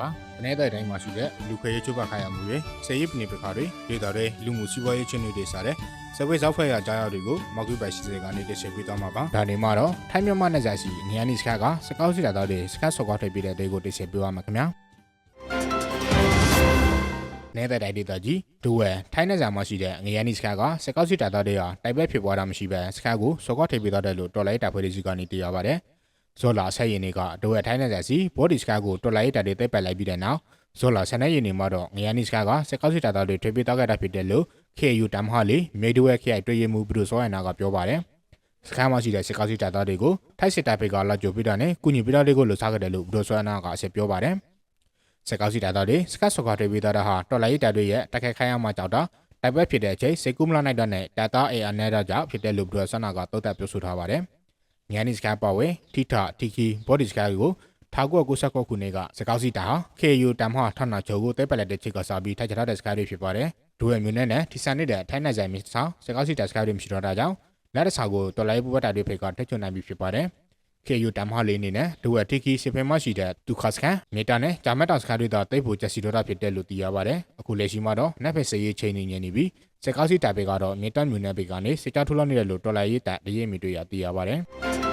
ပါ။အနေနဲ့တိုင်းမှာရှိတဲ့လူခွေရေးချုပ်ပတ်ခိုင်းရမှုတွေစေရေးပဏိပခါတွေဒေတာတွေလူမှုစီးပွားရေးချင်းတွေစားတဲ့စပွဲဇောက်ဖွဲ့ရကြားရတွေကိုမောက်ကူပိုင်ရှိစေကနေတရှိပေးသွားမှာပါ။ဒါနေမှာတော့ထိုင်းမြန်မာနယ်စပ်ရှိနေရာနီစခါကစကောက်စီတာတွေစကတ်ဆော့ကွာထွက်ပြီးတဲ့တွေကိုတရှိပေးသွားမှာခင်ဗျာ။နေတဲ့တိုင်းဒေတာကြီးဒူဝဲထိုင်းနယ်စပ်မှာရှိတဲ့ငရန်နီစခါကစကောက်စီတာတွေဟာတိုက်ပွဲဖြစ်ပွားတာမရှိဘဲစခါကိုဆော့ကွာထွက်ပြီးသွားတယ်လို့တော်လိုင်းတာဖွဲ့တွေစီကနေသိရပါတယ်။ ဇော်လာဆက်ရင်တွေကဒိုဝဲထိုင်းနယ်စပ်စီဘော်ဒီစကားကိုတော်လိုင်းတာတွေတိတ်ပတ်လိုက်ပြီးတဲ့နောက်ဇော်လာဆန်တဲ့ရင်တွေမှာတော့ငရန်နီစကားကစက်ကောက်စစ်တာတွေထွေးပြတောက်ခဲ့တာဖြစ်တယ်လို့ KU တမ်ဟာလီမေဒိုဝဲခရိုင်တွေ့ရမှုဘီလိုစောရနာကပြောပါတယ်စကားမရှိတဲ့စက်ကောက်စစ်တာတွေကိုထိုက်စစ်တာဖေကလာကြိုပြတာနဲ့ကုညီပြတာတွေကိုလှုပ်ရှားခဲ့တယ်လို့ဘီလိုစောရနာကအဆက်ပြောပါတယ်စက်ကောက်စစ်တာတွေစကတ်ဆော့ကထွေးပြတာဟာတော်လိုင်းတာတွေရဲ့တက်ခက်ခိုင်းအောင်မှကြောက်တာတိုက်ပွဲဖြစ်တဲ့အချိန်စေကူမလာနိုင်တော့တဲ့တာတာအေအနဲတာကြောင့်ဖြစ်တယ်လို့ဘီလိုဆနာကတုတ်တက်ပြောဆိုထားပါတယ် ညနီစကားပါဝဲထိထတီကီဘော်ဒီစကားကို1969ခုနှစ်ကစကောက်စီတာဟာ KU တမ်ဟာထနာချိုကိုတဲပက်လက်တဲ့ချစ်ကစားပြီးထိုက်ချထားတဲ့စကားတွေဖြစ်ပါတယ်။ဒူဝဲမျိုးနဲ့နဲ့ဒီဆန်နေတဲ့ထိုင်းနိုင်ဆိုင်မစ္စဆောင်စကောက်စီတာစကားတွေမရှိတော့တာကြောင့်လက်တဆာကိုတော်လိုင်းပူဝတ်တာတွေဖိတ်ကတက်ချွန်နိုင်ပြီဖြစ်ပါတယ်။ KU တမ်ဟာလေးအနေနဲ့ဒူဝဲတီကီစီဖင်မရှိတဲ့ဒုခစကန်မေတာနဲ့ဂျာမတ်တာစကားတွေတော့တိတ်ဖို့ချက်စီတော့တာဖြစ်တယ်လို့သိရပါတယ်။အခုလက်ရှိမှာတော့နက်ဖက်စရေးချိန်နေနေပြီးစကောက်စီတာပေကတော့မေတာမျိုးနဲ့ပေကနေစစ်ကြောထူလောက်နေတယ်လို့တော်လိုင်းရေးတာတရေးမီတွေ့ရသိရပါတယ်။